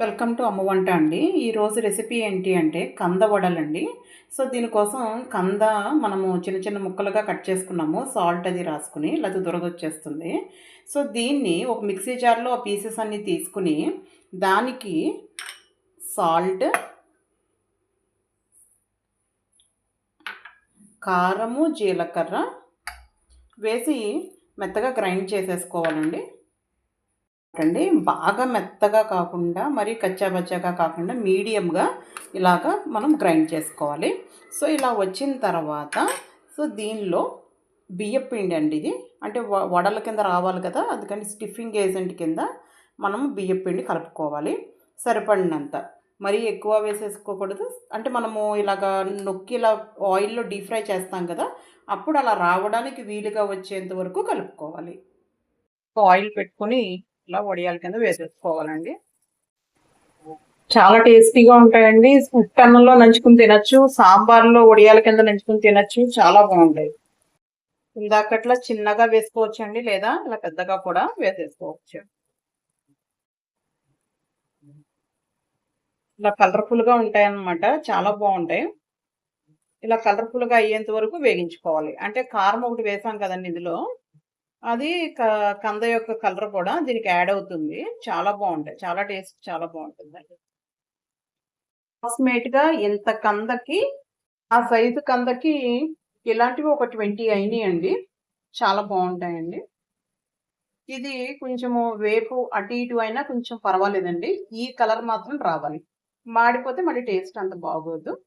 Welcome to అమ్మ వంట అండి. ఈరోజు రెసిపీ ఏంటి అంటే కంద వడలండి. సో దీనికోసం కంద మనము చిన్న చిన్న ముక్కలుగా కట్ చేసుకున్నాము. సాల్ట్ అది రాసుకుని లేకపోతే దురదొచ్చేస్తుంది. సో దీన్ని ఒక మిక్సీ జార్లో ఆ పీసెస్ అన్నీ తీసుకుని దానికి సాల్ట్ కారము జీలకర్ర వేసి మెత్తగా గ్రైండ్ చేసేసుకోవాలండి. అండి బాగా మెత్తగా కాకుండా మరీ కచ్చాబచ్చాగా కాకుండా మీడియంగా ఇలాగా మనం గ్రైండ్ చేసుకోవాలి. సో ఇలా వచ్చిన తర్వాత సో దీనిలో బియ్యం పిండి అండి ఇది. అంటే వ- వడల కింద రావాలి కదా అందుకని స్టిఫింగ్ ఏజెంట్ కింద మనం బియ్యం పిండి కలుపుకోవాలి. సరిపడినంత. మరీ ఎక్కువ వేసేసుకోకూడదు. అంటే మనము ఇలాగా నొక్కి ఇలా ఆయిల్లో డీప్ ఫ్రై చేస్తాం కదా అప్పుడు అలా రావడానికి వీలుగా వచ్చేంత వరకు కలుపుకోవాలి. ఆయిల్ పెట్టుకొని ఇలా వడియాల కింద వేసేసుకోవాలండి. చాలా టేస్టీగా ఉంటాయండి. ఉట్టన్నంలో నంచుకుని తినచ్చు సాంబార్లో వడియాల కింద నంచుకుని తినచ్చు చాలా బాగుంటాయి. ఇందాకట్లా చిన్నగా వేసుకోవచ్చండి లేదా ఇలా పెద్దగా కూడా వేసేసుకోవచ్చు. ఇలా కలర్ఫుల్గా ఉంటాయి అన్నమాట చాలా బాగుంటాయి. ఇలా కలర్ఫుల్గా అయ్యేంత వరకు వేగించుకోవాలి. అంటే కారం ఒకటి వేసాం కదండి ఇందులో. అది క- కంద యొక్క కలర్ కూడా దీనికి యాడ్ అవుతుంది. చాలా బాగుంటాయి. చాలా టేస్ట్ చాలా బాగుంటుంది అప్రాక్సిమేట్గా ఇంత కందకి ఆ సైజు కందకి ఇలాంటివి ఒక ట్వంటీ అయినాయి అండి చాలా బాగుంటాయండి. ఇది కొంచెము వేపు అటు ఇటు అయినా కొంచెం పర్వాలేదండి. ఈ కలర్ మాత్రం రావాలి. మాడిపోతే మళ్ళీ టేస్ట్ అంత బాగోదు.